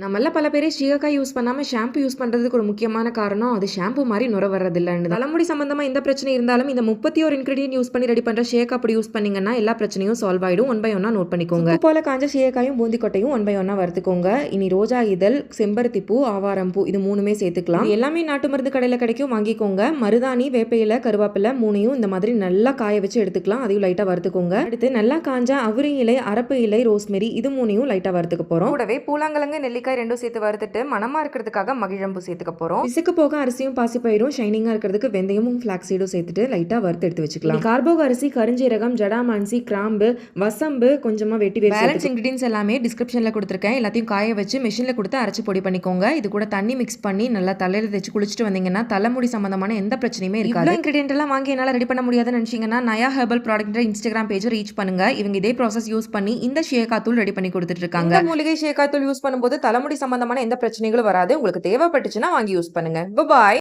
நம்மள பல பேரே சீயக்காய் யூஸ் பண்ணாம ஷாம்பு யூஸ் பண்றதுக்கு ஒரு முக்கியமான காரணம், அது ஷாம்பு மாரி நுர வர்றதில்லன்னு. தலைமுடி சம்மந்தமா எந்த பிரச்சனை இருந்தாலும் இந்த 31 இன்கிரீடியன்ட் யூஸ் பண்ணி ரெடி பண்ற ஷேக் அப்படி யூஸ் பண்ணீங்கன்னா, எல்லா பிரச்சனையும் சால்வ் ஆயிடும். ஒன் பை ஒன்னா நோட் பண்ணிக்கோங்க. போல காஞ்ச சீயக்காயும், பூந்தி கொட்டையும் ஒன் பை ஒன்னா வறுத்துக்கோங்க. இனி ரோஜா இதழ், செம்பருத்தி பூ, ஆவாரம் பூ இது 3மே சேர்த்துக்கலாம். எல்லாமே நாட்டு மருந்து கடையில கிடைக்கும் வாங்கிக்கோங்க. மருதாணி, வேப்ப இலை, கருவேப்பிலை 3யும் இந்த மாதிரி நல்லா காய வச்சு எடுத்துக்கலாம். அதையும் லைட்டா வறுத்துக்கோங்க. அடுத்து நல்லா காஞ்ச அவுரி இலை, அரப்பு இலை, ரோஸ்மெரி இது 3யும் லைட்டா வறுத்துக்க போறோம். கூடவே பூலாங்கிழங்கு, நெல்லிக்காய் ரெண்டும் சேர்த்து வறுத்துட்டு மணமா இருக்கிறதுக்காக மகிழம்பூ சேர்த்துக்க போறோம். பிசுக்கு போக அரிசியும் பாசிப்பயிரும் ஷைனிங்கா இருக்கிறதுக்கு வெந்தயமும் ஃபிளாக்ஸ் சீடும் சேர்த்துட்டு லைட்டா வறுத்து எடுத்து வச்சுக்கலாம். கார்போக அரிசி, கருஞ்சீரகம், ஜடாமான்சி, கிராம்பு, வசம்பு கொஞ்சமா வெட்டி பேலன்ஸ் இன்கிரீடியன்ஸ் எல்லாமே டிஸ்கிரிப்ஷன்ல கொடுத்துருக்கேன். எல்லாத்தையும் காய வச்சு மெஷின்ல கொடுத்து அரைச்சு பொடி பண்ணிக்கோங்க. இது கூட தண்ணி மிக்ஸ் பண்ணி நல்லா தலையில தேய்ச்சு குளிச்சுட்டு வந்தீங்கன்னா தலைமுடி சம்பந்தமான எந்த பிரச்சனையுமே இருக்காது. இன்கிரீடியன்ட் எல்லாம் வாங்கி என்னால ரெடி பண்ண முடியாதுன்னு நினைச்சீங்கன்னா Naya herbal product Instagram page reach பண்ணுங்க. இவங்க இதே ப்ராசஸ் யூஸ் பண்ணி இந்த ஷேகா தூள் ரெடி பண்ணி கொடுத்துட்டு இருக்காங்க. மூலிகை ஷேகா தூள் யூஸ் பண்ணும்போது தலைமுடி சம்பந்தமான எந்த பிரச்சனைகளும் வராது. உங்களுக்கு தேவைப்பட்டுச்சுன்னா வாங்கி யூஸ் பண்ணுங்க. பாய்